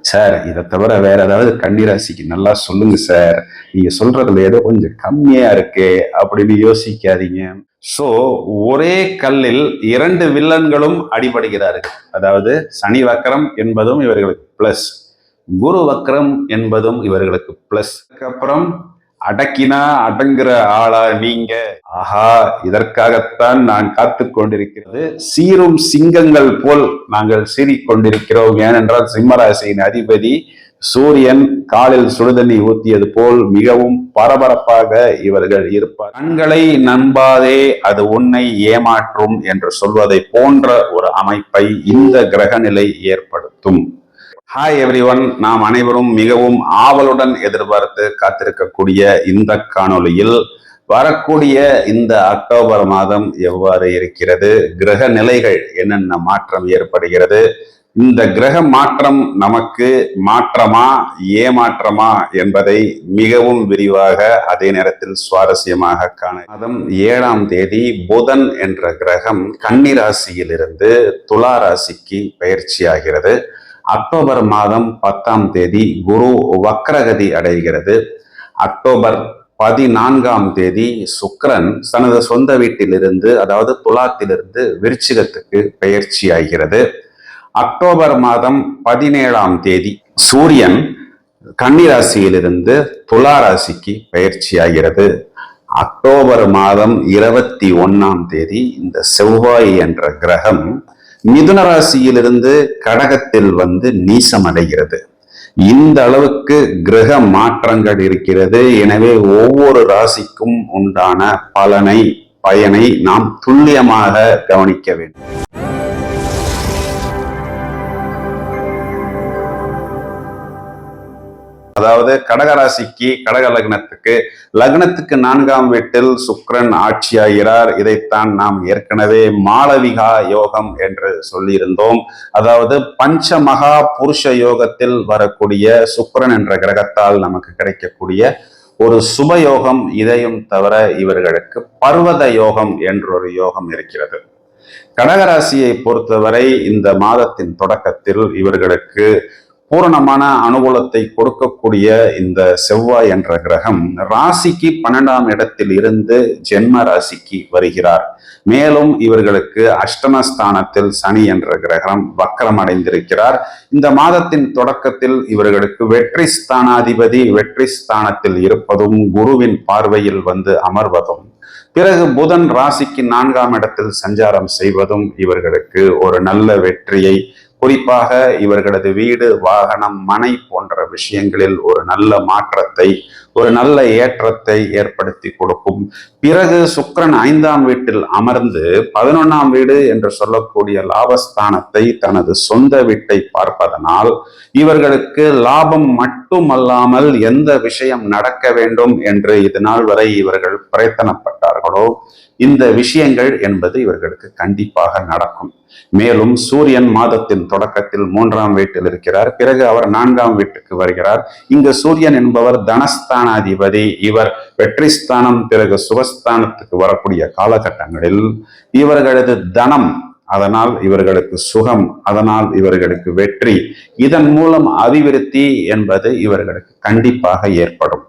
Sir இதை தவிர வேற ஏதாவது கன்னிராசிக்கு நல்லா சொல்லுங்க சார். நீங்க சொல்றதுல ஏதோ கொஞ்சம் கம்மியா இருக்கு அப்படின்னு யோசிக்காதீங்க. சோ ஒரே கல்லில் இரண்டு வில்லன்களும் அடிபடுகிறார்கள். அதாவது சனி வக்கரம் என்பதும் இவர்களுக்கு பிளஸ் குரு வக்கரம் என்பதும் இவர்களுக்கு பிளஸ் அதுக்கப்புறம் அடக்கினா அடங்குற ஆளா நீங்க? ஆஹா இதற்காகத்தான் நான் காத்து கொண்டிருக்கிறது. சீரும் சிங்கங்கள் போல் நாங்கள் சீறிக் கொண்டிருக்கிறோம் ஏனென்றால் சிம்மராசியின் அதிபதி சூரியன் காலில் சுடுதண்ணி ஊத்தியது போல் மிகவும் பரபரப்பாக இவர்கள் இருப்பார். கண்களை நம்பாதே அது உன்னை ஏமாற்றும் என்று சொல்வதை போன்ற ஒரு அமைப்பை இந்த கிரகநிலை ஏற்படுத்தும். ஹாய் எவ்ரி ஒன் நாம் அனைவரும் மிகவும் ஆவலுடன் எதிர்பார்த்து காத்திருக்கக்கூடிய இந்த காணொளியில் வரக்கூடிய இந்த அக்டோபர் மாதம் எவ்வாறு இருக்கிறது? கிரக நிலைகள் என்னென்ன மாற்றம் ஏற்படுகிறது? இந்த கிரக மாற்றம் நமக்கு மாற்றமா ஏமாற்றமா என்பதை மிகவும் விரிவாக அதே நேரத்தில் சுவாரஸ்யமாக காண மாதம் ஏழாம் தேதி புதன் என்ற கிரகம் கன்னிராசியிலிருந்து துலா ராசிக்கு பயிற்சியாகிறது. அக்டோபர் மாதம் பத்தாம் தேதி குரு வக்ரகதி அடைகிறது. அக்டோபர் பதினான்காம் தேதி சுக்கரன் தனது சொந்த வீட்டிலிருந்து அதாவது துலாத்திலிருந்து விருச்சிகத்துக்கு பயிற்சி ஆகிறது. அக்டோபர் மாதம் பதினேழாம் தேதி சூரியன் கன்னிராசியிலிருந்து துலா ராசிக்கு பயிற்சி ஆகிறது. அக்டோபர் மாதம் இருபத்தி ஒன்னாம் தேதி இந்த செவ்வாய் என்ற கிரகம் மிதுன ராசியிலிருந்து கடகத்தில் வந்து நீசம் அடைகிறது இந்த அளவுக்கு கிரக மாற்றங்கள் இருக்கிறது. எனவே ஒவ்வொரு ராசிக்கும் உண்டான பலனை பயனை நாம் துல்லியமாக கவனிக்க வேண்டும். அதாவது கடகராசிக்கு கடக லக்னத்துக்கு லக்னத்துக்கு நான்காம் வீட்டில் சுக்ரன் ஆட்சியாகிறார். இதைத்தான் நாம் ஏற்கனவே மாளவிகா யோகம் என்று சொல்லியிருந்தோம். அதாவது பஞ்சமகா புருஷ யோகத்தில் வரக்கூடிய சுக்ரன் என்ற கிரகத்தால் நமக்கு கிடைக்கக்கூடிய ஒரு சுபயோகம் இதையும் தவிர இவர்களுக்கு பர்வத யோகம் என்றொரு யோகம் இருக்கிறது. கடகராசியை பொறுத்தவரை இந்த மாதத்தின் தொடக்கத்தில் இவர்களுக்கு பூரணமான அனுகூலத்தை கொடுக்கக்கூடிய இந்த செவ்வாய் என்ற கிரகம் ராசிக்கு பன்னெண்டாம் இடத்தில் இருந்து ஜென்ம ராசிக்கு வருகிறார். மேலும் இவர்களுக்கு அஷ்டமஸ்தானத்தில் சனி என்ற கிரகம் வக்கரம் அடைந்திருக்கிறார். இந்த மாதத்தின் தொடக்கத்தில் இவர்களுக்கு வெற்றி ஸ்தானாதிபதி வெற்றி ஸ்தானத்தில் இருப்பதும் குருவின் பார்வையில் வந்து அமர்வதும் பிறகு புதன் ராசிக்கு நான்காம் இடத்தில் சஞ்சாரம் செய்வதும் இவர்களுக்கு ஒரு நல்ல வெற்றியை குறிப்பாக இவர்களது வீடு வாகனம் மனை போன்ற விஷயங்களில் ஒரு நல்ல மாற்றத்தை ஒரு நல்ல ஏற்றத்தை ஏற்படுத்தி கொடுக்கும். பிறகு சுக்கரன் ஐந்தாம் வீட்டில் அமர்ந்து பதினொன்னாம் வீடு என்று சொல்லக்கூடிய லாபஸ்தானத்தை தனது சொந்த வீட்டை பார்ப்பதனால் இவர்களுக்கு லாபம் மட்டுமல்லாமல் எந்த விஷயம் நடக்க வேண்டும் என்று இது நாள் வரை இவர்கள் பிரயத்தனப்பட்டார்களோ இந்த விஷயங்கள் என்பது இவர்களுக்கு கண்டிப்பாக நடக்கும். மேலும் சூரியன் மாதத்தின் தொடக்கத்தில் மூன்றாம் வீட்டில் இருக்கிறார். பிறகு அவர் நான்காம் வீட்டுக்கு வருகிறார். இங்கு சூரியன் என்பவர் தனஸ்தானாதிபதி. இவர் வெற்றிஸ்தானம் பிறகு சுகஸ்தானத்துக்கு வரக்கூடிய காலகட்டங்களில் இவர்களது தனம் அதனால் இவர்களுக்கு சுகம் அதனால் இவர்களுக்கு வெற்றி இதன் மூலம் அபிவிருத்தி என்பது இவர்களுக்கு கண்டிப்பாக ஏற்படும்.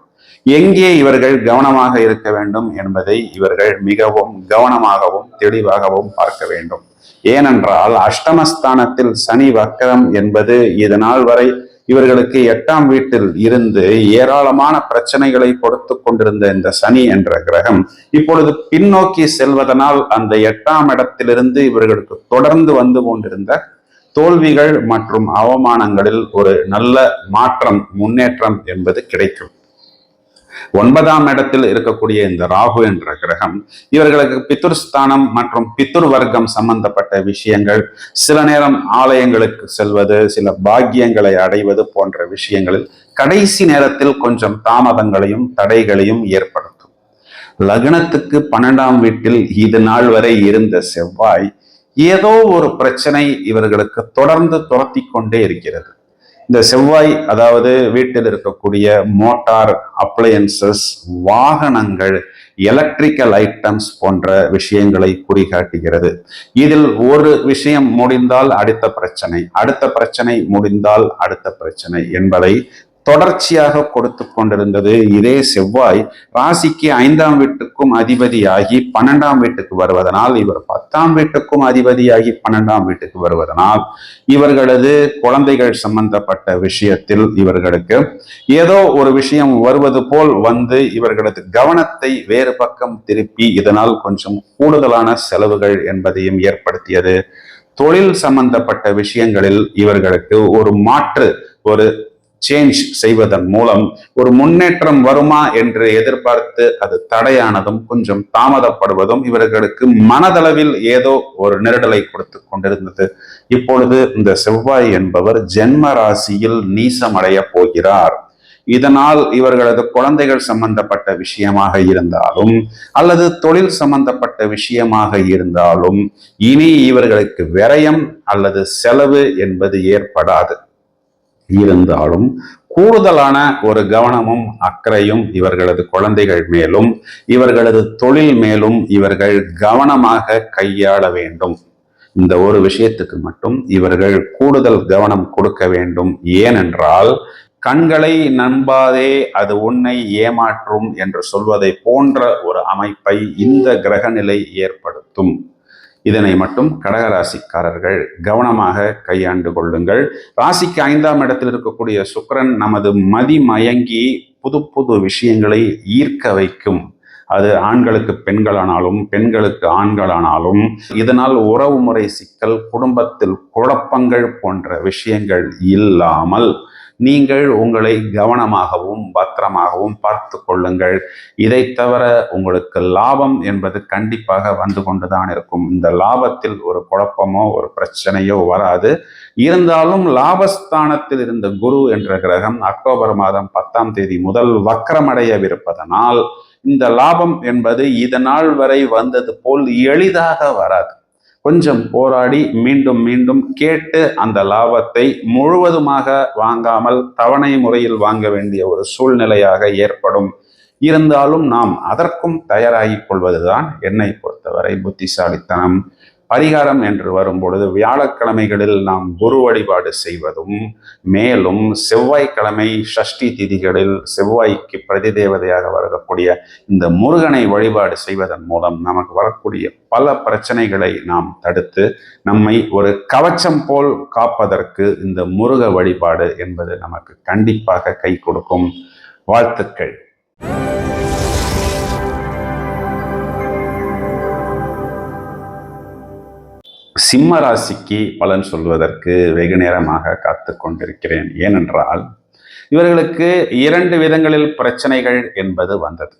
எங்கே இவர்கள் கவனமாக இருக்க வேண்டும் என்பதை இவர்கள் மிகவும் கவனமாகவும் தெளிவாகவும் பார்க்க வேண்டும். ஏனென்றால் அஷ்டமஸ்தானத்தில் சனி வக்கரம் என்பது இதனால் வரை இவர்களுக்கு எட்டாம் வீட்டில் இருந்து ஏராளமான பிரச்சனைகளை கொடுத்து கொண்டிருந்த இந்த சனி என்ற கிரகம் இப்பொழுது பின்னோக்கி செல்வதனால் அந்த எட்டாம் இடத்திலிருந்து இவர்களுக்கு தொடர்ந்து வந்து கொண்டிருந்த தோல்விகள் மற்றும் அவமானங்களில் ஒரு நல்ல மாற்றம் முன்னேற்றம் என்பது கிடைக்கும். ஒன்பதாம் இடத்தில் இருக்கக்கூடிய இந்த ராகு என்ற கிரகம் இவர்களுக்கு பித்துர்ஸ்தானம் மற்றும் பித்துர் வர்க்கம் சம்பந்தப்பட்ட விஷயங்கள் சில நேரம் ஆலயங்களுக்கு செல்வது சில பாக்கியங்களை அடைவது போன்ற விஷயங்களில் கடைசி நேரத்தில் கொஞ்சம் தாமதங்களையும் தடைகளையும் ஏற்படுத்தும். லக்னத்துக்கு பன்னெண்டாம் வீட்டில் இது நாள் வரை இருந்த செவ்வாய் ஏதோ ஒரு பிரச்சனை இவர்களுக்கு தொடர்ந்து துரத்தி கொண்டே இருக்கிறது. இந்த செவ்வாய் அதாவது வீட்டில் இருக்கக்கூடிய மோட்டார் அப்ளையன்சஸ் வாகனங்கள் எலக்ட்ரிக்கல் ஐட்டம்ஸ் போன்ற விஷயங்களை குறிகாட்டுகிறது. இதில் ஒரு விஷயம் முடிந்தால் அடுத்த பிரச்சனை அடுத்த பிரச்சனை முடிந்தால் அடுத்த பிரச்சனை என்பதை தொடர்ச்சியாக கொடுத்து கொண்டிருந்தது. இதே செவ்வாய் ராசிக்கு ஐந்தாம் வீட்டுக்கும் அதிபதியாகி பன்னெண்டாம் வீட்டுக்கு வருவதனால் இவர் பத்தாம் வீட்டுக்கும் அதிபதியாகி பன்னெண்டாம் வீட்டுக்கு வருவதனால் இவர்களது குழந்தைகள் சம்பந்தப்பட்ட விஷயத்தில் இவர்களுக்கு ஏதோ ஒரு விஷயம் வருவது போல் வந்து இவர்களது கவனத்தை வேறு பக்கம் திருப்பி இதனால் கொஞ்சம் கூடுதலான செலவுகள் என்பதையும் ஏற்படுத்தியது. தொழில் சம்பந்தப்பட்ட விஷயங்களில் இவர்களுக்கு ஒரு மாற்று ஒரு சேஞ்ச் செய்வதன் மூலம் ஒரு முன்னேற்றம் வருமா என்று எதிர்பார்த்து அது தடையானதும் கொஞ்சம் தாமதப்படுவதும் இவர்களுக்கு மனதளவில் ஏதோ ஒரு நெருடலை கொடுத்து கொண்டிருந்தது. இப்பொழுது இந்த செவ்வாய் என்பவர் ஜென்ம ராசியில் நீசமடைய போகிறார். இதனால் இவர்களது குழந்தைகள் சம்பந்தப்பட்ட விஷயமாக இருந்தாலும் அல்லது தொழில் சம்பந்தப்பட்ட விஷயமாக இருந்தாலும் இனி இவர்களுக்கு விரயம் அல்லது செலவு என்பது ஏற்படாது. இருந்தாலும் கூடுதலான ஒரு கவனமும் அக்கறையும் இவர்களது குழந்தைகள் மேலும் இவர்களது தொழில் மேலும் இவர்கள் கவனமாக கையாள வேண்டும். இந்த ஒரு விஷயத்துக்கு மட்டும் இவர்கள் கூடுதல் கவனம் கொடுக்க வேண்டும். ஏனென்றால் கண்களை நண்பாதே அது உன்னை ஏமாற்றும் என்று சொல்வதை போன்ற ஒரு அமைப்பை இந்த கிரகநிலை ஏற்படுத்தும். இதனை மட்டும் கடகராசிக்காரர்கள் கவனமாக கையாண்டு கொள்ளுங்கள். ராசிக்கு ஐந்தாம் இடத்தில் இருக்கக்கூடிய சுக்கரன் நமது மதிமயங்கி புது புது விஷயங்களை ஈர்க்க வைக்கும். அது ஆண்களுக்கு பெண்களானாலும் பெண்களுக்கு ஆண்களானாலும் இதனால் உறவு முறை சிக்கல் குடும்பத்தில் குழப்பங்கள் போன்ற விஷயங்கள் இல்லாமல் நீங்கள் உங்களை கவனமாகவும் பத்திரமாகவும் பார்த்து கொள்ளுங்கள். இதை தவிர உங்களுக்கு லாபம் என்பது கண்டிப்பாக வந்து கொண்டுதான் இருக்கும். இந்த லாபத்தில் ஒரு குழப்பமோ ஒரு பிரச்சனையோ வராது. இருந்தாலும் லாபஸ்தானத்தில் இருந்த குரு என்ற கிரகம் அக்டோபர் மாதம் பத்தாம் தேதி முதல் வக்கரமடையவிருப்பதனால் இந்த லாபம் என்பது இதனால் வரை வந்தது போல் எளிதாக வராது. கொஞ்சம் போராடி மீண்டும் மீண்டும் கேட்டு அந்த லாபத்தை முழுவதுமாக வாங்காமல் தவணை முறையில் வாங்க வேண்டிய ஒரு சூழ்நிலையாக ஏற்படும். இருந்தாலும் நாம் அதற்கும் தயாராகிக் கொள்வதுதான் என்னை பொறுத்தவரை புத்திசாலித்தனம். பரிகாரம் என்று வரும்பொழுது வியாழக்கிழமைகளில் நாம் குரு வழிபாடு செய்வதும் மேலும் செவ்வாய்க்கிழமை ஷஷ்டி திதிகளில் செவ்வாய்க்கு பிரதி தேவதையாக வரக்கூடிய இந்த முருகனை வழிபாடு செய்வதன் மூலம் நமக்கு வரக்கூடிய பல பிரச்சனைகளை நாம் தடுத்து நம்மை ஒரு கவச்சம் போல் காப்பதற்கு இந்த முருக வழிபாடு என்பது நமக்கு கண்டிப்பாக கை கொடுக்கும். வாழ்த்துக்கள். சிம்ம ராசிக்கு பலன் சொல்வதற்கு வெகு நேரமாக காத்து கொண்டிருக்கிறேன். ஏனென்றால் இவர்களுக்கு இரண்டு விதங்களில் பிரச்சனைகள் என்பது வந்தது.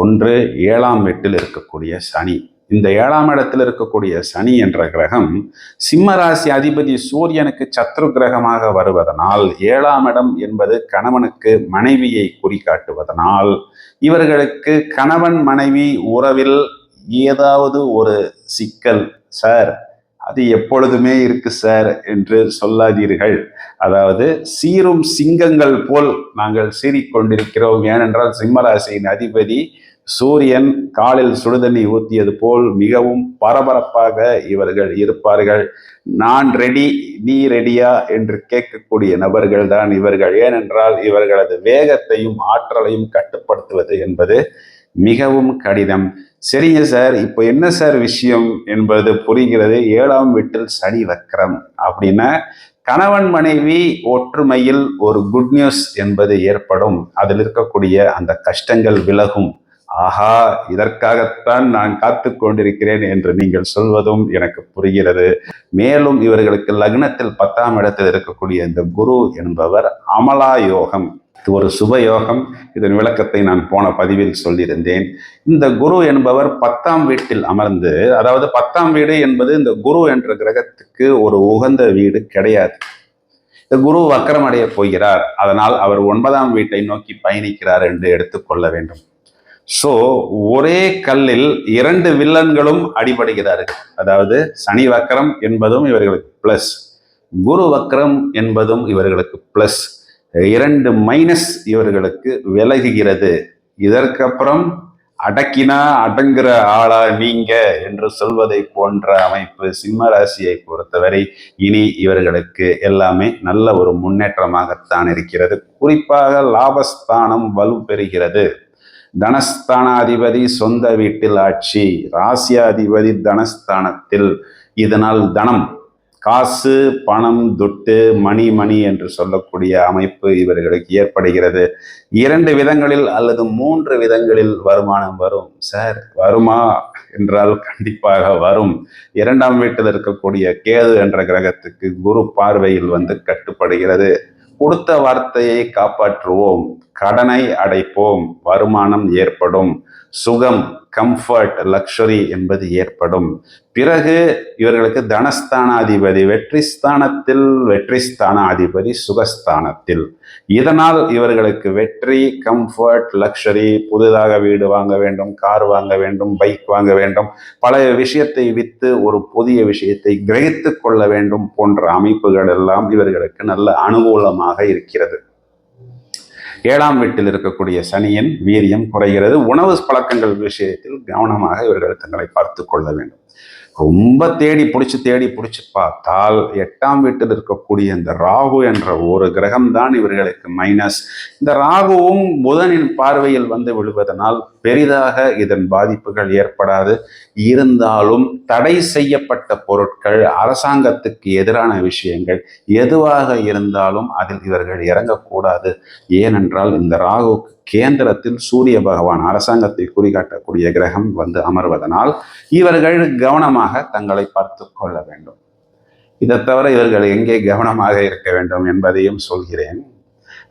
ஒன்று ஏழாம் வீட்டில் இருக்கக்கூடிய சனி. இந்த ஏழாம் இடத்தில் இருக்கக்கூடிய சனி என்ற கிரகம் சிம்ம ராசி அதிபதி சூரியனுக்கு சத்ரு கிரகமாக வருவதனால் ஏழாம் இடம் என்பது கணவனுக்கு மனைவியை குறிக்காட்டுவதனால் இவர்களுக்கு கணவன் மனைவி உறவில் ஏதாவது ஒரு சிக்கல் சார். அது எப்பொழுதுமே இருக்கு சார் என்று சொல்லாதீர்கள். அதாவது சீரும் சிங்கங்கள் போல் நாங்கள் சீறிக்கொண்டிருக்கிறோம். ஏனென்றால் சிம்மராசியின் அதிபதி சூரியன் காலில் சுடுதண்ணி ஊற்றியது போல் மிகவும் பரபரப்பாக இவர்கள் இருப்பார்கள். நான் ரெடி நீ ரெடியா என்று கேட்கக்கூடிய நபர்கள் தான் இவர்கள். ஏனென்றால் இவர்களது வேகத்தையும் ஆற்றலையும் கட்டுப்படுத்துவது என்பது மிகவும் கடினம். சரிங்க சார் இப்போ என்ன சார் விஷயம் என்பது புரிகிறது. ஏழாம் வீட்டில் சனி வக்கரம் அப்படின்னா கணவன் மனைவி ஒற்றுமையில் ஒரு குட் நியூஸ் என்பது ஏற்படும். அதில் இருக்கக்கூடிய அந்த கஷ்டங்கள் விலகும். ஆஹா இதற்காகத்தான் நான் காத்து கொண்டிருக்கிறேன் என்று நீங்கள் சொல்வதும் எனக்கு புரிகிறது. மேலும் இவர்களுக்கு லக்னத்தில் பத்தாம் இடத்தில் இருக்கக்கூடிய இந்த குரு என்பவர் அமலா யோகம் இது ஒரு சுப யோகம் இதன் விளக்கத்தை நான் போன பதிவில் சொல்லியிருந்தேன். இந்த குரு என்பவர் பத்தாம் வீட்டில் அமர்ந்து அதாவது பத்தாம் வீடு என்பது இந்த குரு என்ற கிரகத்துக்கு ஒரு உகந்த வீடு கிடையாது. இந்த குரு வக்கரமடைய போகிறார். அதனால் அவர் ஒன்பதாம் வீட்டை நோக்கி பயணிக்கிறார் என்று எடுத்துக்கொள்ள வேண்டும். ஸோ ஒரே கல்லில் இரண்டு வில்லன்களும் அடிபடுகிறார்கள். அதாவது சனி வக்கரம் என்பதும் இவர்களுக்கு பிளஸ் குரு வக்ரம் என்பதும் இவர்களுக்கு பிளஸ் இரண்டு மைனஸ் இவர்களுக்கு விலகுகிறது. இதற்கப்புறம் அடக்கினா அடங்குற ஆளா நீங்க என்று சொல்வதை போன்ற அமைப்பு சிம்ம ராசியை பொறுத்தவரை இனி இவர்களுக்கு எல்லாமே நல்ல ஒரு முன்னேற்றமாகத்தான் இருக்கிறது. குறிப்பாக லாபஸ்தானம் வலு பெறுகிறது. தனஸ்தானாதிபதி சொந்த வீட்டில் ஆட்சி ராசியாதிபதி தனஸ்தானத்தில். இதனால் தனம் காசு பணம் துட்டு மணி மணி என்று சொல்லக்கூடிய அமைப்பு இவர்களுக்கு ஏற்படுகிறது. இரண்டு விதங்களில் அல்லது மூன்று விதங்களில் வருமானம் வரும். சார் வருமா என்றால் கண்டிப்பாக வரும். இரண்டாம் வீட்டில் இருக்கக்கூடிய கேது என்ற கிரகத்துக்கு குரு பார்வையில் வந்து கட்டுப்படுகிறது. கொடுத்த வார்த்தையை காப்பாற்றுவோம். கடனை அடைப்போம் வருமானம் ஏற்படும் சுகம் கம்ஃபர்ட் லக்ஷரி என்பது ஏற்படும். பிறகு இவர்களுக்கு தனஸ்தானாதிபதி வெற்றி ஸ்தானத்தில் வெற்றி ஸ்தானாதிபதி சுகஸ்தானத்தில். இதனால் இவர்களுக்கு வெற்றி கம்ஃபர்ட் லக்ஷரி புதிதாக வீடு வாங்க வேண்டும் கார் வாங்க வேண்டும் பைக் வாங்க வேண்டும் பழைய விஷயத்தை விற்று ஒரு புதிய விஷயத்தை கிரகித்து கொள்ள வேண்டும் போன்ற அமைப்புகள் எல்லாம் இவர்களுக்கு நல்ல அனுகூலமாக இருக்கிறது. ஏழாம் வீட்டில் இருக்கக்கூடிய சனியின் வீரியம் குறைகிறது. உணவு பழக்கங்கள் விஷயத்தில் கவனமாக இவர்கள் தங்களை பார்த்து கொள்ள வேண்டும். ரொம்ப தேடி பிடிச்சி தேடி பிடிச்சி பார்த்தால் எட்டாம் வீட்டில் இருக்கக்கூடிய இந்த ராகு என்ற ஒரு கிரகம் தான் இவர்களுக்கு மைனஸ் இந்த ராகுவும் புதனின் பார்வையில் வந்து விழுவதனால் பெரிதாக இதன் பாதிப்புகள் ஏற்படாது. இருந்தாலும் தடை செய்யப்பட்ட பொருட்கள் அரசாங்கத்துக்கு எதிரான விஷயங்கள் எதுவாக இருந்தாலும் அதில் இவர்கள் இறங்கக்கூடாது. ஏனென்றால் இந்த ராகுக்கு கேந்திரத்தில் சூரிய பகவான் அரசாங்கத்தை குறிகாட்டக்கூடிய கிரகம் வந்து அமர்வதனால் இவர்கள் கவனமாக தங்களை பார்த்து கொள்ள வேண்டும். இதை தவிர இவர்கள் எங்கே கவனமாக இருக்க வேண்டும் என்பதையும் சொல்கிறேன்.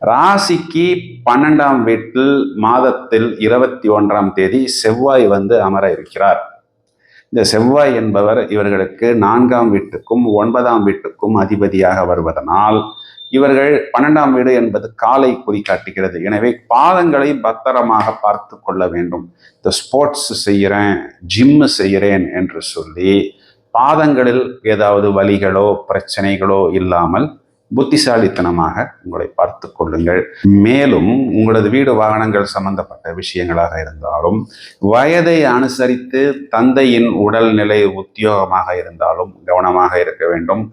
ராசிக்கு பன்னெண்டாம் வீட்டில் மாதத்தில் இருபத்தி ஒன்றாம் தேதி செவ்வாய் வந்து அமர இருக்கிறார். இந்த செவ்வாய் என்பவர் இவர்களுக்கு நான்காம் வீட்டுக்கும் ஒன்பதாம் வீட்டுக்கும் அதிபதியாக வருவதனால் இவர்கள் பன்னெண்டாம் வீடு என்பது காலை குறிக்காட்டுகிறது எனவே பாதங்களை பத்திரமாக பார்த்து கொள்ள வேண்டும். இந்த ஸ்போர்ட்ஸ் செய்கிறேன் ஜிம்மு செய்கிறேன் என்று சொல்லி பாதங்களில் ஏதாவது வலிகளோ பிரச்சனைகளோ இல்லாமல் புத்திசாலித்தனமாக உங்களை பார்த்து கொள்ளுங்கள். மேலும் உங்களது வீடு வாகனங்கள் சம்பந்தப்பட்ட விஷயங்களாக இருந்தாலும் வயதை அனுசரித்து தந்தையின் உடல்நிலை உத்தியோகமாக இருந்தாலும் கவனமாக இருக்க வேண்டும்.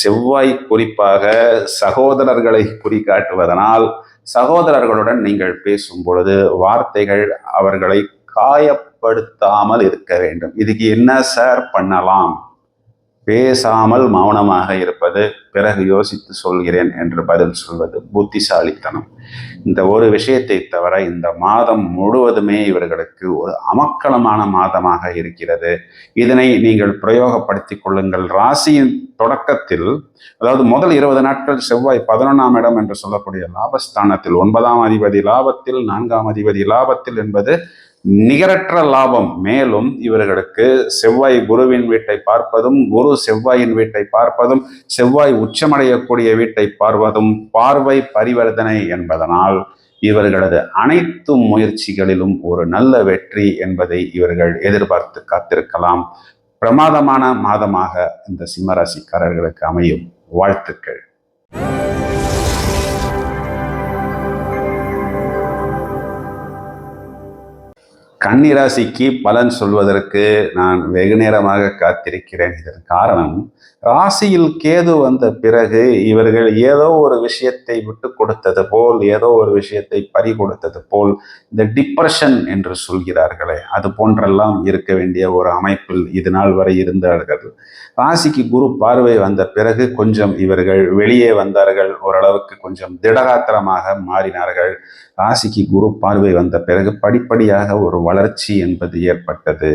செவ்வாய் குறிப்பாக சகோதரர்களை குறிக்காட்டுவதனால் சகோதரர்களுடன் நீங்கள் பேசும் பொழுது வார்த்தைகள் அவர்களை காயப்படுத்தாமல் இருக்க வேண்டும். இதுக்கு என்ன சார் பண்ணலாம்? பேசாமல் மௌனமாக இருப்பது பிறகு யோசித்து சொல்கிறேன் என்று பதில் சொல்வது புத்திசாலித்தனம். இந்த ஒரு விஷயத்தை தவிர இந்த மாதம் முழுவதுமே இவர்களுக்கு ஒரு அமக்களமான மாதமாக இருக்கிறது. இதனை நீங்கள் பிரயோகப்படுத்திக் கொள்ளுங்கள். ராசியின் தொடக்கத்தில் அதாவது முதல் இருபது நாட்கள் செவ்வாய் பதினொன்றாம் இடம் என்று சொல்லக்கூடிய லாபஸ்தானத்தில் ஒன்பதாம் அதிபதி லாபத்தில் நான்காம் அதிபதி லாபத்தில் என்பது நிகரற்ற லாபம். மேலும் இவர்களுக்கு செவ்வாய் குருவின் வீட்டை பார்ப்பதும் குரு செவ்வாயின் வீட்டை பார்ப்பதும் செவ்வாய் உச்சமடையக்கூடிய வீட்டை பார்ப்பதும் பார்வை பரிவர்த்தனை என்பதனால் இவர்களது அனைத்து முயற்சிகளிலும் ஒரு நல்ல வெற்றி என்பதை இவர்கள் எதிர்பார்த்து காத்திருக்கலாம். பிரமாதமான மாதமாக இந்த சிம்மராசிக்காரர்களுக்கு அமையும். வாழ்த்துக்கள். கன்னிராசிக்கு பலன் சொல்வதற்கு நான் வெகு நேரமாக காத்திருக்கிறேன். இதன் காரணம் ராசியில் கேது வந்த பிறகு இவர்கள் ஏதோ ஒரு விஷயத்தை விட்டு கொடுத்தது போல் ஏதோ ஒரு விஷயத்தை பறி கொடுத்தது போல் இந்த டிப்ரெஷன் என்று சொல்கிறார்களே அது போன்றெல்லாம் இருக்க வேண்டிய ஒரு அமைப்பில் இது நாள் வரை இருந்தார்கள். ராசிக்கு குரு பார்வை வந்த பிறகு கொஞ்சம் இவர்கள் வெளியே வந்தார்கள் ஓரளவுக்கு கொஞ்சம் திடகாத்திரமாக மாறினார்கள். ராசிக்கு குரு பார்வை வந்த பிறகு படிப்படியாக ஒரு வளர்ச்சி என்பது ஏற்பட்டது.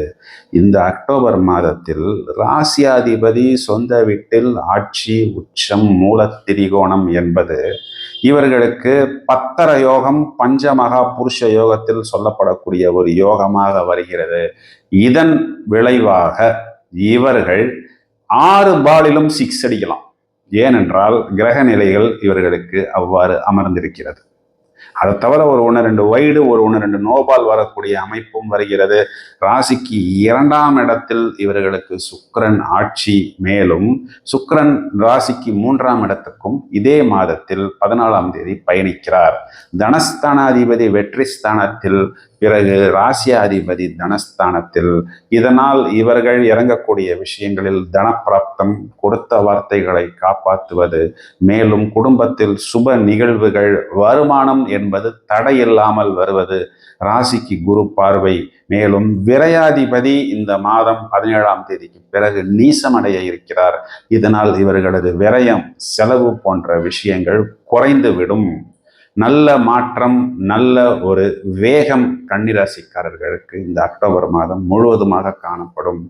இந்த அக்டோபர் மாதத்தில் ராசியாதிபதி சொந்த வீட்டில் ஆட்சி உச்சம் மூலத்திரிகோணம் என்பது இவர்களுக்கு பத்தர யோகம் பஞ்சமகா புருஷ யோகத்தில் சொல்லப்படக்கூடிய ஒரு யோகமாக வருகிறது. இதன் விளைவாக இவர்கள் ஆறு பாலிலும் சிக்ஸ் அடிக்கலாம். ஏனென்றால் கிரக நிலைகள் இவர்களுக்கு அவ்வாறு அமர்ந்திருக்கிறது. அதை தவிர ஒரு ஒன்று ரெண்டு வைடு ஒரு ஒன்று ரெண்டு நோபால் வரக்கூடிய அமைப்பும் வருகிறது. ராசிக்கு இரண்டாம் இடத்தில் இவர்களுக்கு சுக்கரன் ஆட்சி மேலும் சுக்கரன் ராசிக்கு மூன்றாம் இடத்துக்கும் இதே மாதத்தில் பதினாலாம் தேதி பயணிக்கிறார். தனஸ்தானாதிபதி வெற்றி ஸ்தானத்தில் பிறகு ராசியாதிபதி தனஸ்தானத்தில் இதனால் இவர்கள் இறங்கக்கூடிய விஷயங்களில் தனப்பிராப்தம் கொடுத்த வார்த்தைகளை காப்பாற்றுவது மேலும் குடும்பத்தில் சுப நிகழ்வுகள் வருமானம் என்பது தடையில்லாமல் வருவது ராசிக்கு குரு பார்வை. மேலும் விரையாதிபதி இந்த மாதம் பதினேழாம் தேதிக்கு பிறகு நீசமடைய இருக்கிறார். இதனால் இவர்களது விரயம் செலவு போன்ற விஷயங்கள் குறைந்துவிடும். நல்ல மாற்றம் நல்ல ஒரு வேகம் கன்னிராசிக்காரர்களுக்கு இந்த அக்டோபர் மாதம் முழுவதுமாக காணப்படும்.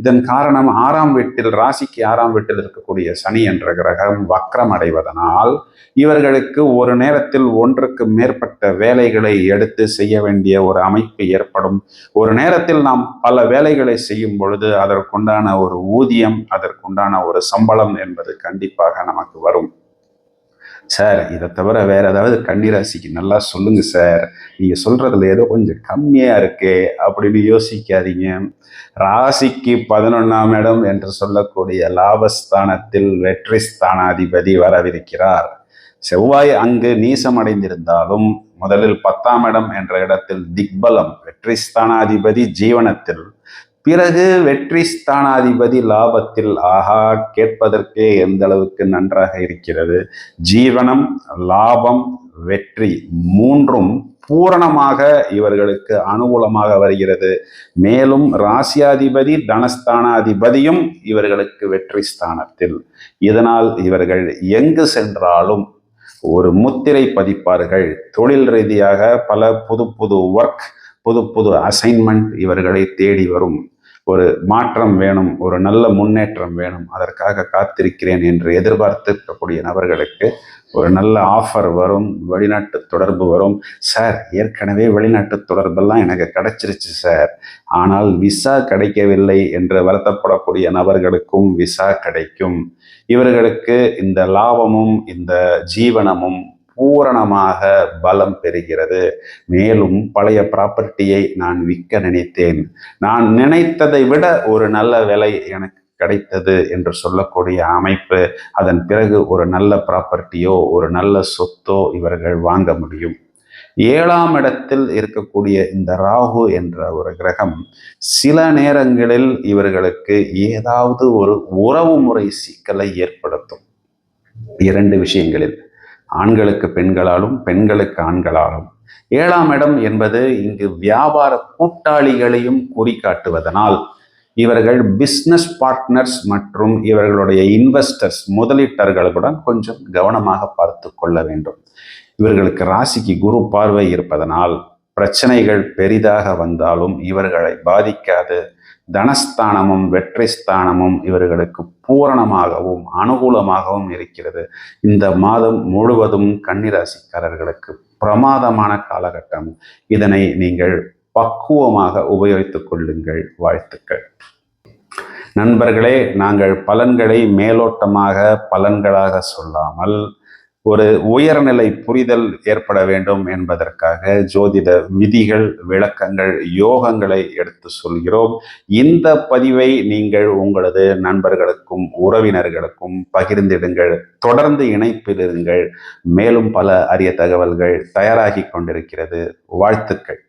இதன் காரணம் ஆறாம் வீட்டில் ராசிக்கு ஆறாம் வீட்டில் இருக்கக்கூடிய சனி என்ற கிரகம் வக்ரம் அடைவதனால் இவர்களுக்கு ஒரு நேரத்தில் ஒன்றுக்கு மேற்பட்ட வேலைகளை எடுத்து செய்ய வேண்டிய ஒரு அமைப்பு ஏற்படும். ஒரு நேரத்தில் நாம் பல வேலைகளை செய்யும் பொழுது அதற்குண்டான ஒரு ஊதியம் அதற்குண்டான ஒரு சம்பளம் என்பது கண்டிப்பாக நமக்கு வரும். சார் இதை தவிர வேற ஏதாவது கன்னிராசிக்கு நல்லா சொல்லுங்க சார். நீங்க சொல்றதுல ஏதோ கொஞ்சம் கம்மியா இருக்கே அப்படின்னு யோசிக்காதீங்க. ராசிக்கு பதினொன்னாம் இடம் என்று சொல்லக்கூடிய லாபஸ்தானத்தில் வெற்றி ஸ்தானாதிபதி வரவிருக்கிறார். செவ்வாய் அங்கு நீசமடைந்திருந்தாலும் முதலில் பத்தாம் இடம் என்ற இடத்தில் திக்பலம் வெற்றி ஸ்தானாதிபதி ஜீவனத்தில் பிறகு வெற்றி ஸ்தானாதிபதி லாபத்தில் ஆஹா கேட்பதற்கே எந்த அளவுக்கு நன்றாக இருக்கிறது? ஜீவனம் லாபம் வெற்றி மூன்றும் பூரணமாக இவர்களுக்கு அனுகூலமாக வருகிறது. மேலும் ராசியாதிபதி தனஸ்தானாதிபதியும் இவர்களுக்கு வெற்றி ஸ்தானத்தில். இதனால் இவர்கள் எங்கு சென்றாலும் ஒரு முத்திரை பதிப்பார்கள். தொழில் ரீதியாக பல புது புது ஒர்க் புது புது அசைன்மெண்ட் இவர்களை தேடி வரும். ஒரு மாற்றம் வேணும் ஒரு நல்ல முன்னேற்றம் வேணும் அதற்காக காத்திருக்கிறேன் என்று எதிர்பார்த்திருக்கக்கூடிய நபர்களுக்கு ஒரு நல்ல ஆஃபர் வரும் வெளிநாட்டு தொடர்பு வரும். சார் ஏற்கனவே வெளிநாட்டு தொடர்பெல்லாம் எனக்கு கிடைச்சிருச்சு சார் ஆனால் விசா கிடைக்கவில்லை என்று வருத்தப்படக்கூடிய நபர்களுக்கும் விசா கிடைக்கும். இவர்களுக்கு இந்த லாபமும் இந்த ஜீவனமும் பூரணமாக பலம் பெறுகிறது. மேலும் பழைய ப்ராப்பர்ட்டியை நான் விற்க நினைத்தேன். நான் நினைத்ததை விட ஒரு நல்ல விலை எனக்கு கிடைத்தது என்று சொல்லக்கூடிய அமைப்பு அதன் பிறகு ஒரு நல்ல ப்ராப்பர்ட்டியோ ஒரு நல்ல சொத்தோ இவர்கள் வாங்க முடியும். ஏழாம் இடத்தில் இருக்கக்கூடிய இந்த ராகு என்ற ஒரு கிரகம் சில நேரங்களில் இவர்களுக்கு ஏதாவது ஒரு உறவு முறை சிக்கலை ஏற்படுத்தும். இரண்டு விஷயங்களில் ஆண்களுக்கு பெண்களாலும் பெண்களுக்கு ஆண்களாலும். ஏழாம் இடம் என்பது இங்கு வியாபார கூட்டாளிகளையும் குறிக்காட்டுவதனால் இவர்கள் பிஸ்னஸ் பார்ட்னர்ஸ் மற்றும் இவர்களுடைய இன்வெஸ்டர்ஸ் முதலீட்டர்களுடன் கொஞ்சம் கவனமாக பார்த்து கொள்ள வேண்டும். இவர்களுக்கு ராசிக்கு குரு பார்வை இருப்பதனால் பிரச்சனைகள் பெரிதாக வந்தாலும் இவர்களை பாதிக்காது. தனஸ்தானமும் வெற்றி ஸ்தானமும் இவர்களுக்கு பூரணமாகவும் அனுகூலமாகவும் இருக்கிறது. இந்த மாதம் முழுவதும் கன்னிராசிக்காரர்களுக்கு பிரமாதமான காலகட்டம். இதனை நீங்கள் பக்குவமாக உபயோகித்துக் கொள்ளுங்கள். வாழ்த்துக்கள். நண்பர்களே நாங்கள் பலன்களை மேலோட்டமாக பலன்களாக சொல்லாமல் ஒரு உயர்நிலை புரிதல் ஏற்பட வேண்டும் என்பதற்காக ஜோதிட விதிகள் விளக்கங்கள் யோகங்களை எடுத்து சொல்கிறோம். இந்த பதிவை நீங்கள் உங்களது நண்பர்களுக்கும் உறவினர்களுக்கும் பகிர்ந்திடுங்கள். தொடர்ந்து இணைப்பில் இருங்கள் மேலும் பல அரிய தகவல்கள் தயாராகி கொண்டிருக்கிறது. வாழ்த்துக்கள்.